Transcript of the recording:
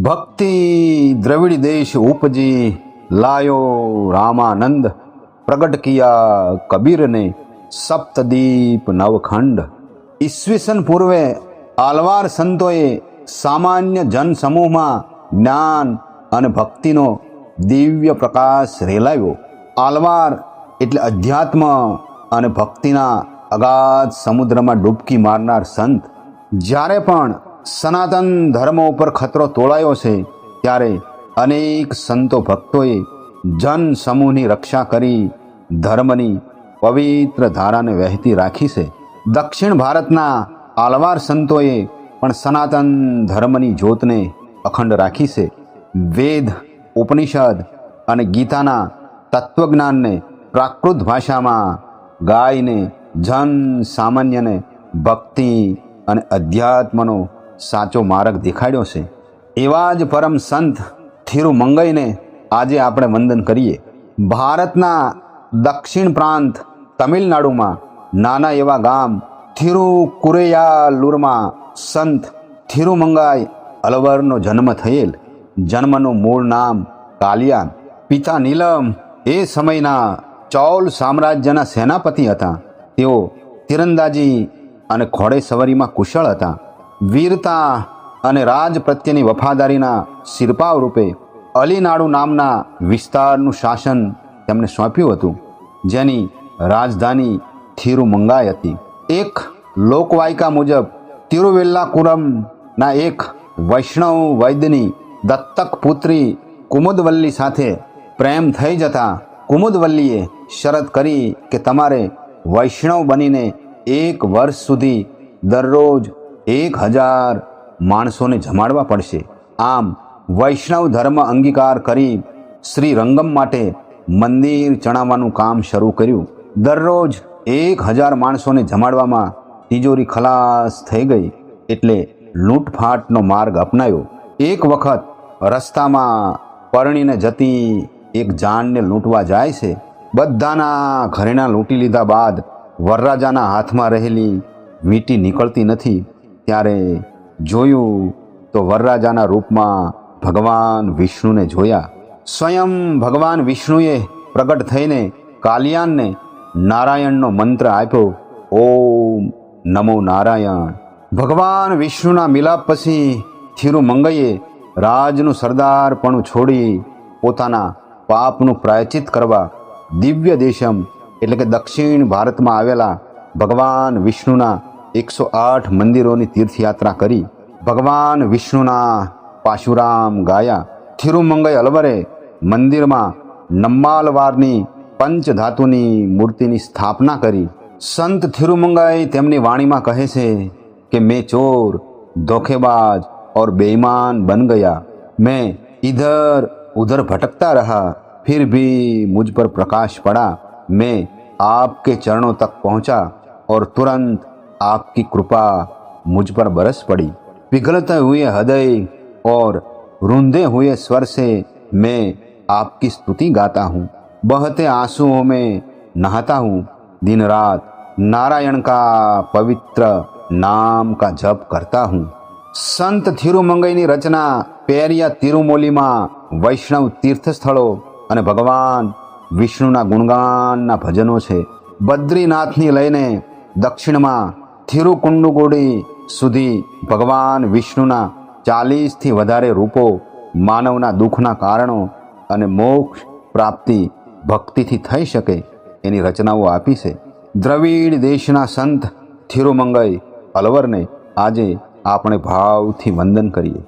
ભક્તિ દ્રવિડ દેશ ઉપજી લાયો રામાનંદ, પ્રગટ કિયા કબીરને સપ્તદીપ નવખંડ. ઈસવીસન પૂર્વે આલવાર સંતોએ સામાન્ય જનસમૂહમાં જ્ઞાન અને ભક્તિનો દિવ્ય પ્રકાશ રેલાવ્યો. આલવાર એટલે અધ્યાત્મ અને ભક્તિના અગાધ સમુદ્રમાં ડૂબકી મારનાર સંત. જ્યારે પણ સનાતન ધર્મ ઉપર ખતરો તોળાયો છે, ત્યારે અનેક સંતો ભક્તોએ જન સમૂહની રક્ષા કરી ધર્મની પવિત્ર ધારાને વહેતી રાખી છે. દક્ષિણ ભારતના આલવાર સંતોએ પણ સનાતન ધર્મની જ્યોતને અખંડ રાખી છે. વેદ, ઉપનિષદ અને ગીતાના તત્વજ્ઞાનને પ્રાકૃત ભાષામાં ગાઈને જન સામાન્યને ભક્તિ અને અધ્યાત્મનો સાચો માર્ગ દેખાડ્યો છે. એવા જ પરમ સંત થિરુમંગઈને આજે આપણે વંદન કરીએ. ભારતના દક્ષિણ પ્રાંત તમિલનાડુમાં નાના એવા ગામ થિરુકુરેયાલુરમાં સંત થિરુમંગાઈ અલવરનો જન્મ થયેલ. જન્મનું મૂળ નામ કાલિયાન. પિતા નીલમ એ સમયના ચૌલ સામ્રાજ્યના સેનાપતિ હતા. તેઓ તીરંદાજી અને ઘોડેસવારીમાં કુશળ હતા. વીરતા અને રાજ પ્રત્યેની વફાદારીના શિરપાવ રૂપે અલીનાડુ નામના વિસ્તારનું શાસન તેમને સોંપ્યું હતું, જેની રાજધાની થિરુમંગાઈ હતી. એક લોકવાયકા મુજબ, તિરુવેલ્લાકુરમના એક વૈષ્ણવ વૈદ્યની દત્તક પુત્રી કુમુદવલ્લી સાથે પ્રેમ થઈ જતા કુમુદવલ્લીએ શરત કરી કે તમારે વૈષ્ણવ બનીને એક વર્ષ સુધી દરરોજ એક હજાર માણસોને જમાડવા પડશે. આમ વૈષ્ણવ ધર્મ અંગીકાર કરી શ્રી રંગમ માટે મંદિર ચણાવવાનું કામ શરૂ કર્યું. દરરોજ એક હજાર માણસોને જમાડવામાં તિજોરી ખલાસ થઈ ગઈ એટલે લૂંટફાટનો માર્ગ અપનાવ્યો એક વખત રસ્તામાં પરણીને જતી એક જાનને લૂંટવા જાય છે. બધાના ઘરેણા લૂંટી લીધા બાદ વરરાજાના હાથમાં રહેલી વીંટી નીકળતી નથી. ત્યારે જોયું તો વરરાજાના રૂપમાં ભગવાન વિષ્ણુને જોયા. સ્વયં ભગવાન વિષ્ણુએ પ્રગટ થઈને કાલિયાનને નારાયણનો મંત્ર આપ્યો, ઓમ નમો નારાયણ. ભગવાન વિષ્ણુના મિલાપ પછી થિરુમંગઈએ રાજનું સરદારપણું છોડી પોતાના પાપનું પ્રાયચિત કરવા દિવ્ય દેશમ, એટલે કે દક્ષિણ ભારતમાં આવેલા ભગવાન વિષ્ણુના એકસો આઠ મંદિરોની તીર્થયાત્રા કરી ભગવાન વિષ્ણુના પાશુરામ ગાયા થિરુમંગઈ અલવરે મંદિરમાં નમ્માલવારની પંચધાતુની મૂર્તિની સ્થાપના કરી સંત થિરુમંગાઈ તેમની વાણીમાં કહે છે કે મેં ચોર ધોखेबाज और बेईमान बन गया मैं इधर उधर भटकता रहा फिर भी मुझ पर प्रकाश पड़ा मैं आपके चरणों तक पहुँचा और तुरंत आपकी कृपा मुझ पर बरस पड़ी पिघलते हुए हृदय और रूंधे हुए स्वर से मैं आपकी स्तुति गाता हूँ बहते आंसुओं में नहाता हूँ दिन रात नारायण का पवित्र नाम का जप करता हूँ સંત થિરુમંગઈની રચના પેરિયા તિરુમોલીમાં વૈષ્ણવ તીર્થ સ્થળો અને ભગવાન વિષ્ણુના ગુણગાનના ભજનો છે બદ્રીનાથની લઈને દક્ષિણમાં થિરુકુંડુગોડી સુધી ભગવાન વિષ્ણુના ચાલીસથી વધારે રૂપો માનવના દુઃખના કારણો અને મોક્ષ પ્રાપ્તિ ભક્તિથી થઈ શકે એની રચનાઓ આપી છે દ્રવિડ દેશના સંત થિરુમંગઈ અલવરને આજે આપણે ભાવથી વંદન કરીએ